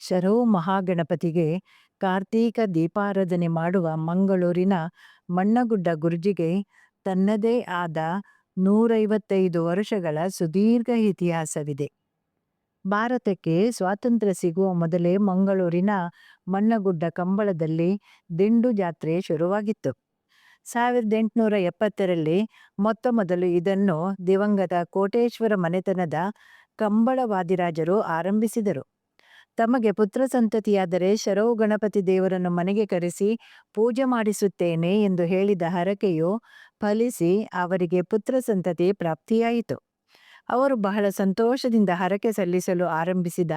ಶರವು ಮಹಾಗಣಪತಿಗೆ ಕಾರ್ತೀಕ ದೀಪಾರಾಧನೆ ಮಾಡುವ ಮಂಗಳೂರಿನ ಮಣ್ಣಗುಡ್ಡ ಗುರುಜಿಗೆ ತನ್ನದೇ ಆದ ನೂರೈವತ್ತೈದು ವರ್ಷಗಳ ಸುದೀರ್ಘ ಇತಿಹಾಸವಿದೆ. ಭಾರತಕ್ಕೆ ಸ್ವಾತಂತ್ರ್ಯ ಸಿಗುವ ಮೊದಲೇ ಮಂಗಳೂರಿನ ಮಣ್ಣಗುಡ್ಡ ಕಂಬಳದಲ್ಲಿ ದಿಂಡು ಜಾತ್ರೆ ಶುರುವಾಗಿತ್ತು. ಸಾವಿರದ ಎಂಟುನೂರ ಎಪ್ಪತ್ತರಲ್ಲಿ ಮೊತ್ತ ಮೊದಲು ಇದನ್ನು ದಿವಂಗತ ಕೋಟೇಶ್ವರ ಮನೆತನದ ಕಂಬಳವಾದಿರಾಜರು ಆರಂಭಿಸಿದರು. ತಮಗೆ ಪುತ್ರ ಸಂತತಿಯಾದರೆ ಶರವು ಗಣಪತಿ ದೇವರನ್ನು ಮನೆಗೆ ಕರೆಸಿ ಪೂಜೆ ಮಾಡಿಸುತ್ತೇನೆ ಎಂದು ಹೇಳಿದ ಹರಕೆಯು ಫಲಿಸಿ ಅವರಿಗೆ ಪುತ್ರ ಸಂತತಿ ಪ್ರಾಪ್ತಿಯಾಯಿತು. ಅವರು ಬಹಳ ಸಂತೋಷದಿಂದ ಹರಕೆ ಸಲ್ಲಿಸಲು ಆರಂಭಿಸಿದ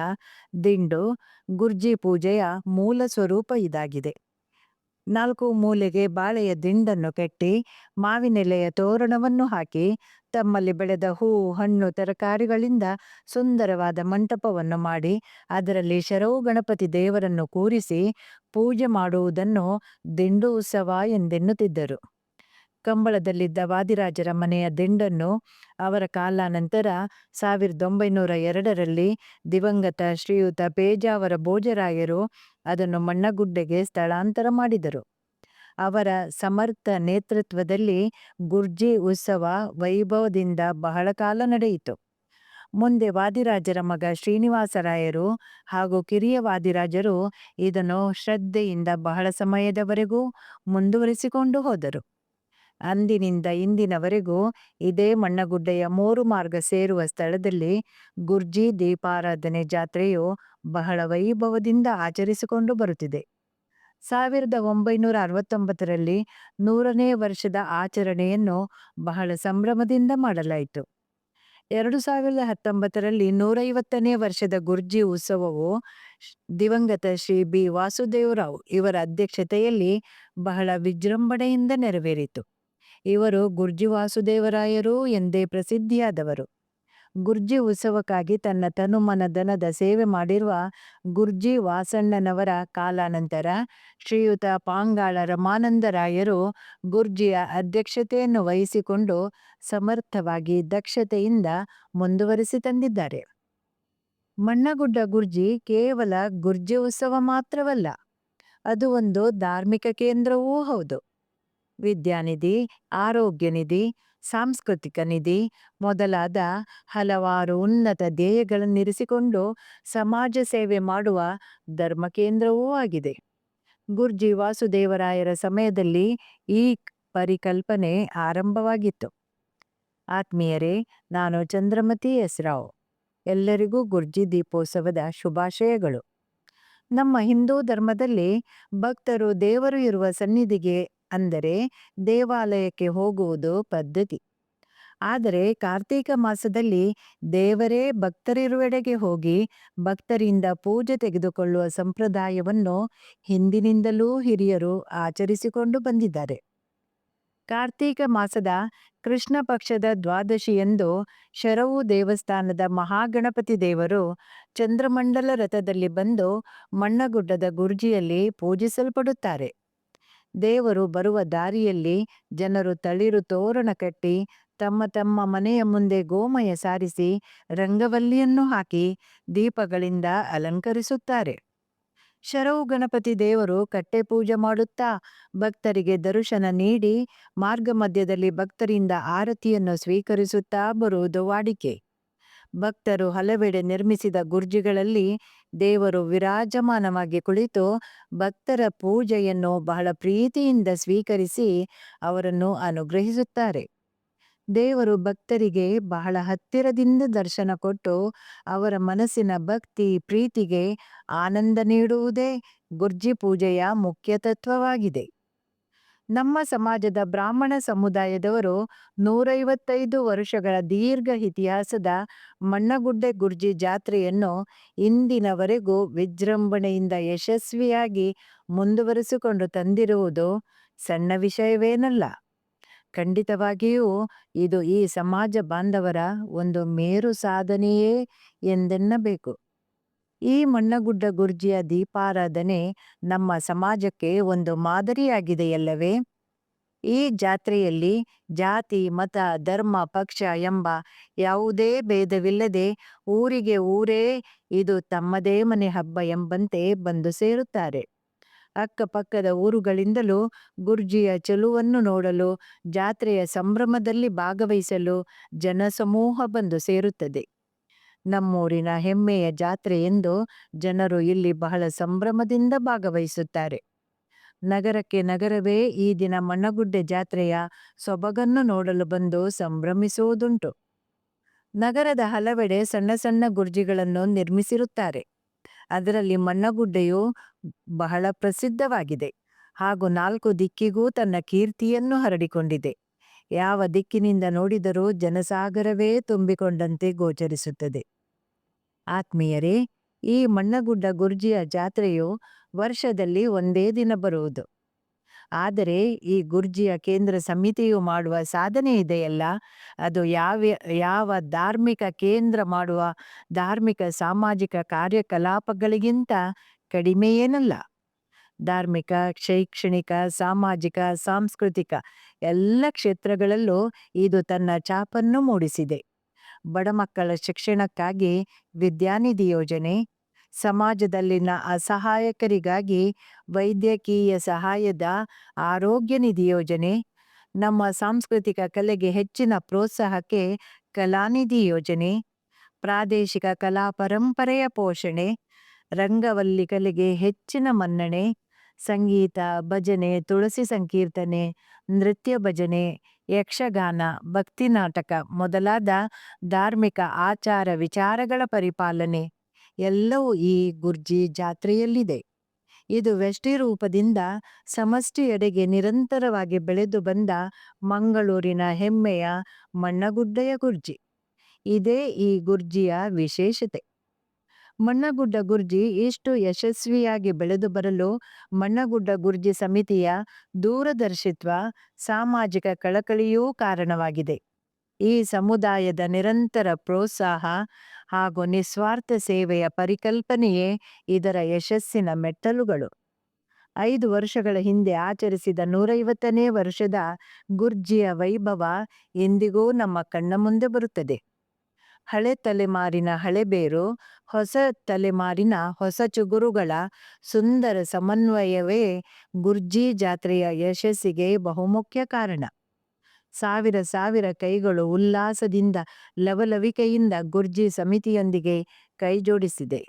ದಿಂಡು, ಗುರ್ಜಿ ಪೂಜೆಯ ಮೂಲ ಸ್ವರೂಪ ಇದಾಗಿದೆ. ನಾಲ್ಕು ಮೂಲೆಗೆ ಬಾಳೆಯ ದಿಂಡನ್ನು ಕಟ್ಟಿ, ಮಾವಿನೆಲೆಯ ತೋರಣವನ್ನು ಹಾಕಿ, ತಮ್ಮಲ್ಲಿ ಬೆಳೆದ ಹೂ ಹಣ್ಣು, ತರಕಾರಿಗಳಿಂದ ಸುಂದರವಾದ ಮಂಟಪವನ್ನು ಮಾಡಿ, ಅದರಲ್ಲಿ ಶರವು ಗಣಪತಿ ದೇವರನ್ನು ಕೂರಿಸಿ ಪೂಜೆ ಮಾಡುವುದನ್ನು ದಿಂಡು ಉತ್ಸವ ಎಂದೆನ್ನುತ್ತಿದ್ದರು. ಕಂಬಳದಲ್ಲಿದ್ದ ವಾದಿರಾಜರ ಮನೆಯ ದಿಂಡನ್ನು ಅವರ ಕಾಲಾನಂತರ ಸಾವಿರದ ಒಂಬೈನೂರ ಎರಡರಲ್ಲಿ ದಿವಂಗತ ಶ್ರೀಯುತ ಪೇಜಾವರ ಭೋಜರಾಯರು ಅದನ್ನು ಮಣ್ಣಗುಡ್ಡೆಗೆ ಸ್ಥಳಾಂತರ ಮಾಡಿದರು. ಅವರ ಸಮರ್ಥ ನೇತೃತ್ವದಲ್ಲಿ ಗುರ್ಜಿ ಉತ್ಸವ ವೈಭವದಿಂದ ಬಹಳ ಕಾಲ ನಡೆಯಿತು. ಮುಂದೆ ವಾದಿರಾಜರ ಮಗ ಶ್ರೀನಿವಾಸರಾಯರು ಹಾಗೂ ಕಿರಿಯ ವಾದಿರಾಜರು ಇದನ್ನು ಶ್ರದ್ಧೆಯಿಂದ ಬಹಳ ಸಮಯದವರೆಗೂ ಮುಂದುವರಿಸಿಕೊಂಡು ಹೋದರು. ಅಂದಿನಿಂದ ಇಂದಿನವರೆಗೂ ಇದೇ ಮಣ್ಣಗುಡ್ಡೆಯ ಮೂರು ಮಾರ್ಗ ಸೇರುವ ಸ್ಥಳದಲ್ಲಿ ಗುರ್ಜಿ ದೀಪಾರಾಧನೆ ಜಾತ್ರೆಯು ಬಹಳ ವೈಭವದಿಂದ ಆಚರಿಸಿಕೊಂಡು ಬರುತ್ತಿದೆ. ಸಾವಿರದ ಒಂಬೈನೂರ ಅರವತ್ತೊಂಬತ್ತರಲ್ಲಿ ನೂರನೇ ವರ್ಷದ ಆಚರಣೆಯನ್ನು ಬಹಳ ಸಂಭ್ರಮದಿಂದ ಮಾಡಲಾಯಿತು. ಎರಡು ಸಾವಿರದ ಹತ್ತೊಂಬತ್ತರಲ್ಲಿ ನೂರೈವತ್ತನೇ ವರ್ಷದ ಗುರ್ಜಿ ಉತ್ಸವವು ದಿವಂಗತ ಶ್ರೀ ಬಿ ವಾಸುದೇವರಾವ್ ಇವರ ಅಧ್ಯಕ್ಷತೆಯಲ್ಲಿ ಬಹಳ ವಿಜೃಂಭಣೆಯಿಂದ ನೆರವೇರಿತು. ಇವರು ಗುರ್ಜಿ ವಾಸುದೇವರಾಯರು ಎಂದೇ ಪ್ರಸಿದ್ಧಿಯಾದವರು. ಗುರ್ಜಿ ಉತ್ಸವಕ್ಕಾಗಿ ತನ್ನ ತನುಮನ ದನದ ಸೇವೆ ಮಾಡಿರುವ ಗುರ್ಜಿ ವಾಸಣ್ಣನವರ ಕಾಲಾನಂತರ ಶ್ರೀಯುತ ಪಾಂಗಾಳ ರಮಾನಂದರಾಯರು ಗುರ್ಜಿಯ ಅಧ್ಯಕ್ಷತೆಯನ್ನು ವಹಿಸಿಕೊಂಡು ಸಮರ್ಥವಾಗಿ ದಕ್ಷತೆಯಿಂದ ಮುಂದುವರಿಸಿ ತಂದಿದ್ದಾರೆ. ಮಣ್ಣಗುಡ್ಡ ಗುರ್ಜಿ ಕೇವಲ ಗುರ್ಜಿ ಉತ್ಸವ ಮಾತ್ರವಲ್ಲ, ಅದು ಒಂದು ಧಾರ್ಮಿಕ ಕೇಂದ್ರವೂ ಹೌದು. ವಿದ್ಯಾನಿಧಿ ಆರೋಗ್ಯ ನಿಧಿ, ಸಾಂಸ್ಕೃತಿಕ ನಿಧಿ ಮೊದಲಾದ ಹಲವಾರು ಉನ್ನತ ಧ್ಯೇಯಗಳನ್ನಿರಿಸಿಕೊಂಡು ಸಮಾಜ ಸೇವೆ ಮಾಡುವ ಧರ್ಮ ಕೇಂದ್ರವೂ ಆಗಿದೆ. ಗುರ್ಜಿ ವಾಸುದೇವರಾಯರ ಸಮಯದಲ್ಲಿ ಈ ಪರಿಕಲ್ಪನೆ ಆರಂಭವಾಗಿತ್ತು. ಆತ್ಮೀಯರೇ, ನಾನು ಚಂದ್ರಮತಿ ಎಸ್. ರಾವ್. ಎಲ್ಲರಿಗೂ ಗುರ್ಜಿ ದೀಪೋತ್ಸವದ ಶುಭಾಶಯಗಳು. ನಮ್ಮ ಹಿಂದೂ ಧರ್ಮದಲ್ಲಿ ಭಕ್ತರು ದೇವರು ಇರುವ ಸನ್ನಿಧಿಗೆ ಅಂದರೆ ದೇವಾಲಯಕ್ಕೆ ಹೋಗುವುದು ಪದ್ಧತಿ. ಆದರೆ ಕಾರ್ತೀಕ ಮಾಸದಲ್ಲಿ ದೇವರೇ ಭಕ್ತರಿರುವೆಡೆಗೆ ಹೋಗಿ ಭಕ್ತರಿಂದ ಪೂಜೆ ತೆಗೆದುಕೊಳ್ಳುವ ಸಂಪ್ರದಾಯವನ್ನು ಹಿಂದಿನಿಂದಲೂ ಹಿರಿಯರು ಆಚರಿಸಿಕೊಂಡು ಬಂದಿದ್ದಾರೆ. ಕಾರ್ತೀಕ ಮಾಸದ ಕೃಷ್ಣ ಪಕ್ಷದ ದ್ವಾದಶಿಯಂದು ಶರವು ದೇವಸ್ಥಾನದ ಮಹಾಗಣಪತಿ ದೇವರು ಚಂದ್ರಮಂಡಲ ರಥದಲ್ಲಿ ಬಂದು ಮಣ್ಣಗುಡ್ಡದ ಗುರ್ಜಿಯಲ್ಲಿ ಪೂಜಿಸಲ್ಪಡುತ್ತಾರೆ. ದೇವರು ಬರುವ ದಾರಿಯಲ್ಲಿ ಜನರು ತಳಿರು ತೋರಣ ಕಟ್ಟಿ ತಮ್ಮ ತಮ್ಮ ಮನೆಯ ಮುಂದೆ ಗೋಮಯ ಸಾರಿಸಿ ರಂಗವಲ್ಲಿಯನ್ನು ಹಾಕಿ ದೀಪಗಳಿಂದ ಅಲಂಕರಿಸುತ್ತಾರೆ. ಶರವು ಗಣಪತಿ ದೇವರು ಕಟ್ಟೆ ಪೂಜೆ ಮಾಡುತ್ತಾ ಭಕ್ತರಿಗೆ ದರ್ಶನ ನೀಡಿ ಮಾರ್ಗ ಮಧ್ಯದಲ್ಲಿ ಭಕ್ತರಿಂದ ಆರತಿಯನ್ನು ಸ್ವೀಕರಿಸುತ್ತಾ ಬರುವುದು ವಾಡಿಕೆ. ಭಕ್ತರು ಹಲವೆಡೆ ನಿರ್ಮಿಸಿದ ಗುರ್ಜಿಗಳಲ್ಲಿ ದೇವರು ವಿರಾಜಮಾನವಾಗಿ ಕುಳಿತು ಭಕ್ತರ ಪೂಜೆಯನ್ನು ಬಹಳ ಪ್ರೀತಿಯಿಂದ ಸ್ವೀಕರಿಸಿ ಅವರನ್ನು ಅನುಗ್ರಹಿಸುತ್ತಾರೆ. ದೇವರು ಭಕ್ತರಿಗೆ ಬಹಳ ಹತ್ತಿರದಿಂದ ದರ್ಶನ ಕೊಟ್ಟು ಅವರ ಮನಸ್ಸಿನ ಭಕ್ತಿ ಪ್ರೀತಿಗೆ ಆನಂದ ನೀಡುವುದೇ ಗುರ್ಜಿ ಪೂಜೆಯ ಮುಖ್ಯ ತತ್ವವಾಗಿದೆ. ನಮ್ಮ ಸಮಾಜದ ಬ್ರಾಹ್ಮಣ ಸಮುದಾಯದವರು ನೂರೈವತ್ತೈದು ವರ್ಷಗಳ ದೀರ್ಘ ಇತಿಹಾಸದ ಮಣ್ಣಗುಡ್ಡೆ ಗುರ್ಜಿ ಜಾತ್ರೆಯನ್ನು ಇಂದಿನವರೆಗೂ ವಿಜೃಂಭಣೆಯಿಂದ ಯಶಸ್ವಿಯಾಗಿ ಮುಂದುವರಿಸಿಕೊಂಡು ತಂದಿರುವುದು ಸಣ್ಣ ವಿಷಯವೇನಲ್ಲ. ಖಂಡಿತವಾಗಿಯೂ ಇದು ಈ ಸಮಾಜ ಬಾಂಧವರ ಒಂದು ಮೇರು ಸಾಧನೆಯೇ ಎಂದೆನ್ನಬೇಕು. ಈ ಮಣ್ಣಗುಡ್ಡ ಗುರ್ಜಿಯ ದೀಪಾರಾಧನೆ ನಮ್ಮ ಸಮಾಜಕ್ಕೆ ಒಂದು ಮಾದರಿಯಾಗಿದೆಯಲ್ಲವೇ? ಈ ಜಾತ್ರೆಯಲ್ಲಿ ಜಾತಿ, ಮತ, ಧರ್ಮ, ಪಕ್ಷ ಎಂಬ ಯಾವುದೇ ಭೇದವಿಲ್ಲದೆ ಊರಿಗೆ ಊರೇ ಇದು ತಮ್ಮದೇ ಮನೆ ಹಬ್ಬ ಎಂಬಂತೆ ಬಂದು ಸೇರುತ್ತಾರೆ. ಅಕ್ಕಪಕ್ಕದ ಊರುಗಳಿಂದಲೂ ಗುರ್ಜಿಯ ಚೆಲುವನ್ನು ನೋಡಲು, ಜಾತ್ರೆಯ ಸಂಭ್ರಮದಲ್ಲಿ ಭಾಗವಹಿಸಲು ಜನಸಮೂಹ ಬಂದು ಸೇರುತ್ತದೆ. ನಮ್ಮೂರಿನ ಹೆಮ್ಮೆಯ ಜಾತ್ರೆ ಎಂದು ಜನರು ಇಲ್ಲಿ ಬಹಳ ಸಂಭ್ರಮದಿಂದ ಭಾಗವಹಿಸುತ್ತಾರೆ. ನಗರಕ್ಕೆ ನಗರವೇ ಈ ದಿನ ಮಣ್ಣಗುಡ್ಡೆ ಜಾತ್ರೆಯ ಸೊಬಗನ್ನು ನೋಡಲು ಬಂದು ಸಂಭ್ರಮಿಸುವುದುಂಟು. ನಗರದ ಹಲವೆಡೆ ಸಣ್ಣ ಸಣ್ಣ ಗುರ್ಜಿಗಳನ್ನು ನಿರ್ಮಿಸಿರುತ್ತಾರೆ. ಅದರಲ್ಲಿ ಮಣ್ಣಗುಡ್ಡೆಯು ಬಹಳ ಪ್ರಸಿದ್ಧವಾಗಿದೆ. ಹಾಗೂ ನಾಲ್ಕು ದಿಕ್ಕಿಗೂ ತನ್ನ ಕೀರ್ತಿಯನ್ನು ಹರಡಿಕೊಂಡಿದೆ. ಯಾವ ದಿಕ್ಕಿನಿಂದ ನೋಡಿದರೂ ಜನಸಾಗರವೇ ತುಂಬಿಕೊಂಡಂತೆ ಗೋಚರಿಸುತ್ತದೆ. ಆತ್ಮೀಯರೇ, ಈ ಮಣ್ಣಗುಡ್ಡ ಗುರ್ಜಿಯ ಜಾತ್ರೆಯು ವರ್ಷದಲ್ಲಿ ಒಂದೇ ದಿನ ಬರುವುದು. ಆದರೆ ಈ ಗುರ್ಜಿಯ ಕೇಂದ್ರ ಸಮಿತಿಯು ಮಾಡುವ ಸಾಧನೆ ಇದೆಯಲ್ಲ? ಅದು ಯಾವ ಯಾವ ಧಾರ್ಮಿಕ ಕೇಂದ್ರ ಮಾಡುವ ಧಾರ್ಮಿಕ ಸಾಮಾಜಿಕ ಕಾರ್ಯಕಲಾಪಗಳಿಗಿಂತ ಕಡಿಮೆಯೇನಲ್ಲ? ಧಾರ್ಮಿಕ, ಶೈಕ್ಷಣಿಕ, ಸಾಮಾಜಿಕ, ಸಾಂಸ್ಕೃತಿಕ ಎಲ್ಲ ಕ್ಷೇತ್ರಗಳಲ್ಲೂ ಇದು ತನ್ನ ಛಾಪನ್ನು ಮೂಡಿಸಿದೆ. ಬಡ ಮಕ್ಕಳ ಶಿಕ್ಷಣಕ್ಕಾಗಿ ವಿದ್ಯಾನಿಧಿ ಯೋಜನೆ, ಸಮಾಜದಲ್ಲಿನ ಅಸಹಾಯಕರಿಗಾಗಿ ವೈದ್ಯಕೀಯ ಸಹಾಯದ ಆರೋಗ್ಯ ನಿಧಿ ಯೋಜನೆ, ನಮ್ಮ ಸಾಂಸ್ಕೃತಿಕ ಕಲೆಗೆ ಹೆಚ್ಚಿನ ಪ್ರೋತ್ಸಾಹಕ್ಕೆ ಕಲಾನಿಧಿ ಯೋಜನೆ, ಪ್ರಾದೇಶಿಕ ಕಲಾ ಪರಂಪರೆಯ ಪೋಷಣೆ, ರಂಗವಲ್ಲಿ ಕಲೆಗೆ ಹೆಚ್ಚಿನ ಮನ್ನಣೆ, ಸಂಗೀತ ಭಜನೆ, ತುಳಸಿ ಸಂಕೀರ್ತನೆ, ನೃತ್ಯ ಭಜನೆ ಯಕ್ಷಗಾನ, ಭಕ್ತಿ ನಾಟಕ ಮೊದಲಾದ ಧಾರ್ಮಿಕ ಆಚಾರ ವಿಚಾರಗಳ ಪರಿಪಾಲನೆ ಎಲ್ಲವೂ ಈ ಗುರ್ಜಿ ಜಾತ್ರೆಯಲ್ಲಿದೆ. ಇದು ವೆಷ್ಟಿ ರೂಪದಿಂದ ಸಮಷ್ಟಿಯೆಡೆಗೆ ನಿರಂತರವಾಗಿ ಬೆಳೆದು ಬಂದ ಮಂಗಳೂರಿನ ಹೆಮ್ಮೆಯ ಮಣ್ಣಗುಡ್ಡೆಯ ಗುರ್ಜಿ. ಇದೇ ಈ ಗುರ್ಜಿಯ ವಿಶೇಷತೆ. ಮಣ್ಣಗುಡ್ಡ ಗುರ್ಜಿ ಇಷ್ಟು ಯಶಸ್ವಿಯಾಗಿ ಬೆಳೆದು ಬರಲು? ಮಣ್ಣಗುಡ್ಡ ಗುರ್ಜಿ ಸಮಿತಿಯ ದೂರದರ್ಶಿತ್ವ ಸಾಮಾಜಿಕ ಕಳಕಳಿಯೂ ಕಾರಣವಾಗಿದೆ. ಈ ಸಮುದಾಯದ ನಿರಂತರ ಪ್ರೋತ್ಸಾಹ ಹಾಗೂ ನಿಸ್ವಾರ್ಥ ಸೇವೆಯ ಪರಿಕಲ್ಪನೆಯೇ ಇದರ ಯಶಸ್ಸಿನ ಮೆಟ್ಟಲುಗಳು. ಐದು ವರ್ಷಗಳ ಹಿಂದೆ ಆಚರಿಸಿದ ನೂರೈವತ್ತನೇ ವರ್ಷದ ಗುರ್ಜಿಯ ವೈಭವ ಎಂದಿಗೂ ನಮ್ಮ ಕಣ್ಣ ಮುಂದೆ ಬರುತ್ತದೆ. ಹಳೆ ತಲೆಮಾರಿನ ಹಳೆಬೇರು ಹೊಸ ತಲೆಮಾರಿನ ಹೊಸ ಚುಗುರುಗಳ ಸುಂದರ ಸಮನ್ವಯವೇ ಗುರ್ಜಿ ಜಾತ್ರೆಯ ಯಶಸ್ಸಿಗೆ ಬಹುಮುಖ್ಯ ಕಾರಣ. ಸಾವಿರ ಸಾವಿರ ಕೈಗಳು ಉಲ್ಲಾಸದಿಂದ ಲವಲವಿಕೆಯಿಂದ ಗುರ್ಜಿ ಸಮಿತಿಯೊಂದಿಗೆ ಕೈಜೋಡಿಸಿದೆ.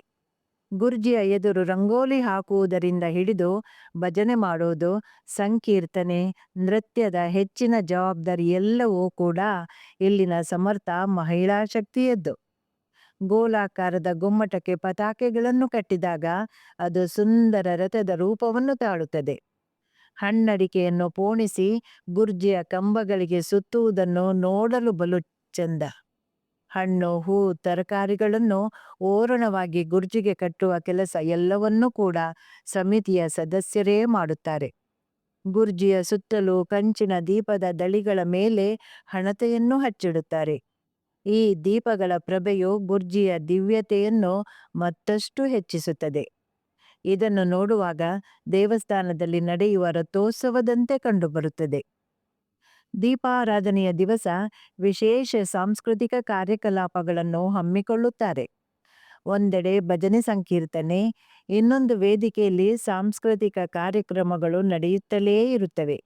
ಗುರ್ಜಿಯ ಎದುರು ರಂಗೋಲಿ ಹಾಕುವುದರಿಂದ ಹಿಡಿದು ಭಜನೆ ಮಾಡೋದು, ಸಂಕೀರ್ತನೆ, ನೃತ್ಯದ ಹೆಚ್ಚಿನ ಜವಾಬ್ದಾರಿ ಎಲ್ಲವೂ ಕೂಡ ಇಲ್ಲಿನ ಸಮರ್ಥ ಮಹಿಳಾ ಶಕ್ತಿಯದ್ದು. ಗೋಲಾಕಾರದ ಗುಮ್ಮಟಕ್ಕೆ ಪತಾಕೆಗಳನ್ನು ಕಟ್ಟಿದಾಗ ಅದು ಸುಂದರ ರಥದ ರೂಪವನ್ನು ತಾಳುತ್ತದೆ. ಹಣ್ಣಡಿಕೆಯನ್ನು ಪೋಣಿಸಿ ಗುರ್ಜಿಯ ಕಂಬಗಳಿಗೆ ಸುತ್ತುವುದನ್ನು ನೋಡಲು ಬಲು ಚಂದ. ಹಣ್ಣು, ಹೂ, ತರಕಾರಿಗಳನ್ನು ಓರಣವಾಗಿ ಗುರ್ಜಿಗೆ ಕಟ್ಟುವ ಕೆಲಸ ಎಲ್ಲವನ್ನೂ ಕೂಡ ಸಮಿತಿಯ ಸದಸ್ಯರೇ ಮಾಡುತ್ತಾರೆ. ಗುರ್ಜಿಯ ಸುತ್ತಲೂ ಕಂಚಿನ ದೀಪದ ದಳಿಗಳ ಮೇಲೆ ಹಣತೆಯನ್ನು ಹಚ್ಚಿಡುತ್ತಾರೆ. ಈ ದೀಪಗಳ ಪ್ರಭೆಯು ಗುರ್ಜಿಯ ದಿವ್ಯತೆಯನ್ನು ಮತ್ತಷ್ಟು ಹೆಚ್ಚಿಸುತ್ತದೆ. ಇದನ್ನು ನೋಡುವಾಗ ದೇವಸ್ಥಾನದಲ್ಲಿ ನಡೆಯುವ ರಥೋತ್ಸವದಂತೆ ಕಂಡುಬರುತ್ತದೆ. ದೀಪಾರಾಧನೆಯ ದಿವಸ ವಿಶೇಷ ಸಾಂಸ್ಕೃತಿಕ ಕಾರ್ಯಕಲಾಪಗಳನ್ನು ಹಮ್ಮಿಕೊಳ್ಳುತ್ತಾರೆ. ಒಂದೆಡೆ ಭಜನೆ ಸಂಕೀರ್ತನೆ, ಇನ್ನೊಂದು ವೇದಿಕೆಯಲ್ಲಿ ಸಾಂಸ್ಕೃತಿಕ ಕಾರ್ಯಕ್ರಮಗಳು ನಡೆಯುತ್ತಲೇ ಇರುತ್ತವೆ.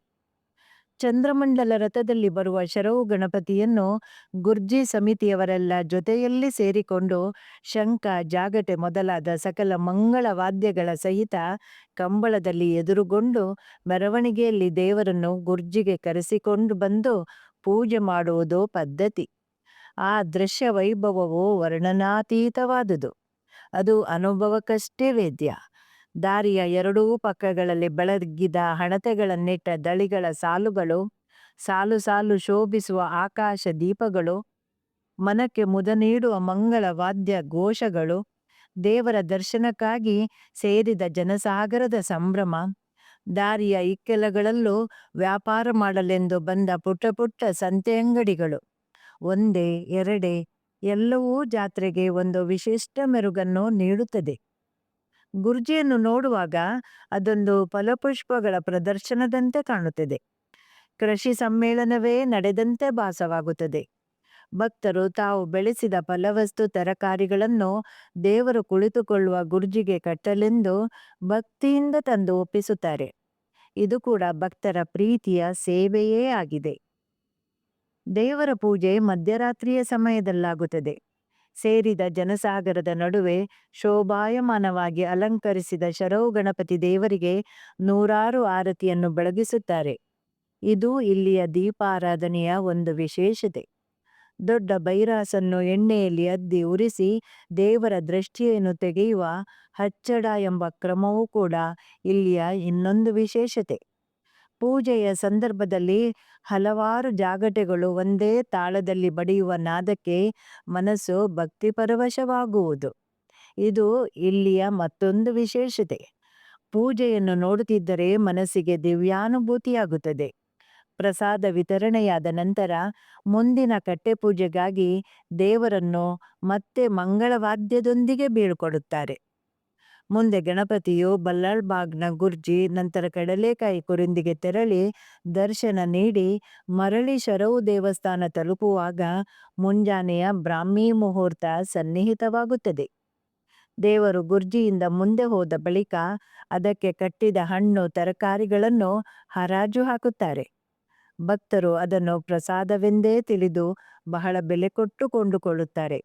ಚಂದ್ರಮಂಡಲ ರಥದಲ್ಲಿ ಬರುವ ಶರವು ಗಣಪತಿಯನ್ನು ಗುರ್ಜಿ ಸಮಿತಿಯವರೆಲ್ಲ ಜೊತೆಯಲ್ಲಿ ಸೇರಿಕೊಂಡು ಶಂಖ, ಜಾಗಟೆ ಮೊದಲಾದ ಸಕಲ ಮಂಗಳ ವಾದ್ಯಗಳ ಸಹಿತ ಕಂಬಳದಲ್ಲಿ ಎದುರುಗೊಂಡು ಮೆರವಣಿಗೆಯಲ್ಲಿ ದೇವರನ್ನು ಗುರ್ಜಿಗೆ ಕರೆಸಿಕೊಂಡು ಬಂದು ಪೂಜೆ ಮಾಡುವುದು ಪದ್ಧತಿ. ಆ ದೃಶ್ಯ ವೈಭವವು ವರ್ಣನಾತೀತವಾದುದು. ಅದು ಅನುಭವಕ್ಕಷ್ಟೇ ವೇದ್ಯ. ದಾರಿಯ ಎರಡೂ ಪಕ್ಕಗಳಲ್ಲಿ ಬೆಳಗಿದ ಹಣತೆಗಳನ್ನಿಟ್ಟ ದಳಿಗಳ ಸಾಲುಗಳು, ಸಾಲು ಸಾಲು ಶೋಭಿಸುವ ಆಕಾಶ ದೀಪಗಳು, ಮನಕ್ಕೆ ಮುದ ನೀಡುವ ಮಂಗಳ ವಾದ್ಯ ಘೋಷಗಳು, ದೇವರ ದರ್ಶನಕ್ಕಾಗಿ ಸೇರಿದ ಜನಸಾಗರದ ಸಂಭ್ರಮ, ದಾರಿಯ ಇಕ್ಕೆಲಗಳಲ್ಲೂ ವ್ಯಾಪಾರ ಮಾಡಲೆಂದು ಬಂದ ಪುಟ್ಟ ಪುಟ್ಟ ಸಂತೆ ಅಂಗಡಿಗಳು ಒಂದೇ, ಎರಡೇ, ಎಲ್ಲವೂ ಜಾತ್ರೆಗೆ ಒಂದು ವಿಶಿಷ್ಟ ಮೆರುಗನ್ನು ನೀಡುತ್ತದೆ. ಗುರ್ಜಿಯನ್ನು ನೋಡುವಾಗ ಅದೊಂದು ಫಲಪುಷ್ಪಗಳ ಪ್ರದರ್ಶನದಂತೆ ಕಾಣುತ್ತದೆ. ಕೃಷಿ ಸಮ್ಮೇಳನವೇ ನಡೆದಂತೆ ಭಾಸವಾಗುತ್ತದೆ. ಭಕ್ತರು ತಾವು ಬೆಳೆಸಿದ ಫಲವಸ್ತು ತರಕಾರಿಗಳನ್ನು ದೇವರು ಕುಳಿತುಕೊಳ್ಳುವ ಗುರ್ಜಿಗೆ ಕಟ್ಟಲೆಂದು ಭಕ್ತಿಯಿಂದ ತಂದು ಒಪ್ಪಿಸುತ್ತಾರೆ. ಇದು ಕೂಡ ಭಕ್ತರ ಪ್ರೀತಿಯ ಸೇವೆಯೇ ಆಗಿದೆ. ದೇವರ ಪೂಜೆ ಮಧ್ಯರಾತ್ರಿಯ ಸಮಯದಲ್ಲಾಗುತ್ತದೆ. ಸೇರಿದ ಜನಸಾಗರದ ನಡುವೆ ಶೋಭಾಯಮಾನವಾಗಿ ಅಲಂಕರಿಸಿದ ಶರೌಗಣಪತಿ ಗಣಪತಿ ದೇವರಿಗೆ ನೂರಾರು ಆರತಿಯನ್ನು ಬೆಳಗಿಸುತ್ತಾರೆ. ಇದು ಇಲ್ಲಿಯ ದೀಪಾರಾಧನೆಯ ಒಂದು ವಿಶೇಷತೆ. ದೊಡ್ಡ ಬೈರಾಸನ್ನು ಎಣ್ಣೆಯಲ್ಲಿ ಅದ್ದಿ ಉರಿಸಿ ದೇವರ ದೃಷ್ಟಿಯನ್ನು ತೆಗೆಯುವ ಹಚ್ಚಡ ಎಂಬ ಕ್ರಮವೂ ಕೂಡ ಇಲ್ಲಿಯ ಇನ್ನೊಂದು ವಿಶೇಷತೆ. ಪೂಜೆಯ ಸಂದರ್ಭದಲ್ಲಿ ಹಲವಾರು ಜಾಗಟೆಗಳು ಒಂದೇ ತಾಳದಲ್ಲಿ ಬಡಿಯುವ ನಾದಕ್ಕೆ ಮನಸ್ಸು ಭಕ್ತಿಪರವಶವಾಗುವುದು. ಇದು ಇಲ್ಲಿಯ ಮತ್ತೊಂದು ವಿಶೇಷತೆ. ಪೂಜೆಯನ್ನು ನೋಡುತ್ತಿದ್ದರೆ ಮನಸ್ಸಿಗೆ ದಿವ್ಯಾನುಭೂತಿಯಾಗುತ್ತದೆ. ಪ್ರಸಾದ ವಿತರಣೆಯಾದ ನಂತರ ಮುಂದಿನ ಕಟ್ಟೆಪೂಜೆಗಾಗಿ ದೇವರನ್ನು ಮತ್ತೆ ಮಂಗಳವಾದ್ಯದೊಂದಿಗೆ ಬೀಳ್ಕೊಡುತ್ತಾರೆ. ಮುಂದೆ ಗಣಪತಿಯು ಬಲ್ಲಾಳ್ಬಾಗ್ನ ಗುರ್ಜಿ, ನಂತರ ಕಡಲೆಕಾಯಿ ಕುರಿಂದಿಗೆ ತೆರಳಿ ದರ್ಶನ ನೀಡಿ ಮರಳಿ ಶರವು ದೇವಸ್ಥಾನ ತಲುಪುವಾಗ ಮುಂಜಾನೆಯ ಬ್ರಾಹ್ಮಿ ಮುಹೂರ್ತ ಸನ್ನಿಹಿತವಾಗುತ್ತದೆ. ದೇವರು ಗುರ್ಜಿಯಿಂದ ಮುಂದೆ ಹೋದ ಬಳಿಕ ಅದಕ್ಕೆ ಕಟ್ಟಿದ ಹಣ್ಣು, ತರಕಾರಿಗಳನ್ನು ಹರಾಜು ಹಾಕುತ್ತಾರೆ. ಭಕ್ತರು ಅದನ್ನು ಪ್ರಸಾದವೆಂದೇ ತಿಳಿದು ಬಹಳ ಬೆಲೆ ಕೊಟ್ಟು ಕೊಂಡುಕೊಳ್ಳುತ್ತಾರೆ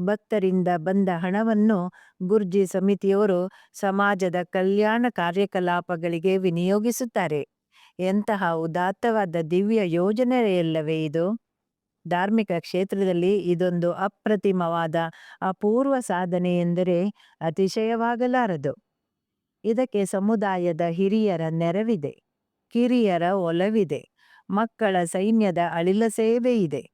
ಭಕ್ತರಿಂದ ಬಂದ ಹಣವನ್ನು ಗುರ್ಜಿ ಸಮಿತಿಯವರು ಸಮಾಜದ ಕಲ್ಯಾಣ ಕಾರ್ಯಕಲಾಪಗಳಿಗೆ ವಿನಿಯೋಗಿಸುತ್ತಾರೆ. ಎಂತಹ ಉದಾತ್ತವಾದ ದಿವ್ಯ ಯೋಜನೆಯಲ್ಲವೇ ಇದು? ಧಾರ್ಮಿಕ ಕ್ಷೇತ್ರದಲ್ಲಿ ಇದೊಂದು ಅಪ್ರತಿಮವಾದ ಅಪೂರ್ವ ಸಾಧನೆ ಎಂದರೆ ಅತಿಶಯವಾಗಲಾರದು. ಇದಕ್ಕೆ ಸಮುದಾಯದ ಹಿರಿಯರ ನೆರವಿದೆ, ಕಿರಿಯರ ಒಲವಿದೆ, ಮಕ್ಕಳ ಸೈನ್ಯದ ಅಳಿಲ ಸೇವೆ ಇದೆ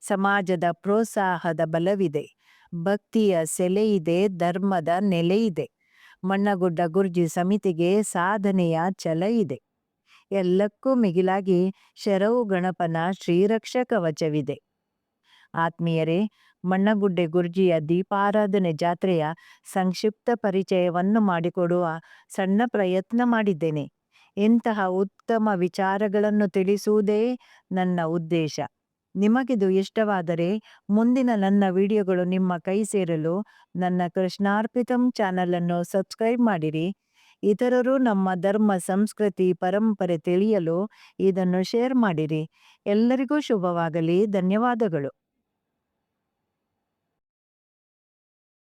ಸಮಾಜದ ಪ್ರೋತ್ಸಾಹದ ಬಲವಿದೆ. ಭಕ್ತಿಯ ಸೆಲೆಯಿದೆ ಧರ್ಮದ ನೆಲೆಯಿದೆ ಮಣ್ಣಗುಡ್ಡ ಗುರ್ಜಿ ಸಮಿತಿಗೆ ಸಾಧನೆಯ ಛಲ ಇದೆ. ಎಲ್ಲಕ್ಕೂ ಮಿಗಿಲಾಗಿ ಶರವು ಗಣಪನ ಶ್ರೀರಕ್ಷ ಕವಚವಿದೆ ಆತ್ಮೀಯರೇ, ಮಣ್ಣಗುಡ್ಡೆ ಗುರ್ಜಿಯ ದೀಪಾರಾಧನೆ ಜಾತ್ರೆಯ ಸಂಕ್ಷಿಪ್ತ ಪರಿಚಯವನ್ನು ಮಾಡಿಕೊಡುವ ಸಣ್ಣ ಪ್ರಯತ್ನ ಮಾಡಿದ್ದೇನೆ. ಇಂತಹ ಉತ್ತಮ ವಿಚಾರಗಳನ್ನು ತಿಳಿಸುವುದೇ ನನ್ನ ಉದ್ದೇಶ. ನಿಮಗಿದು ಇಷ್ಟವಾದರೆ ಮುಂದಿನ ನನ್ನ ವಿಡಿಯೋಗಳು ನಿಮ್ಮ ಕೈ ಸೇರಲು ನನ್ನ ಕೃಷ್ಣಾರ್ಪಿತಂ ಚಾನಲನ್ನು ಸಬ್ಸ್ಕ್ರೈಬ್ ಮಾಡಿರಿ. ಇತರರು ನಮ್ಮ ಧರ್ಮ, ಸಂಸ್ಕೃತಿ, ಪರಂಪರೆ ತಿಳಿಯಲು ಇದನ್ನು ಶೇರ್ ಮಾಡಿರಿ. ಎಲ್ಲರಿಗೂ ಶುಭವಾಗಲಿ. ಧನ್ಯವಾದಗಳು.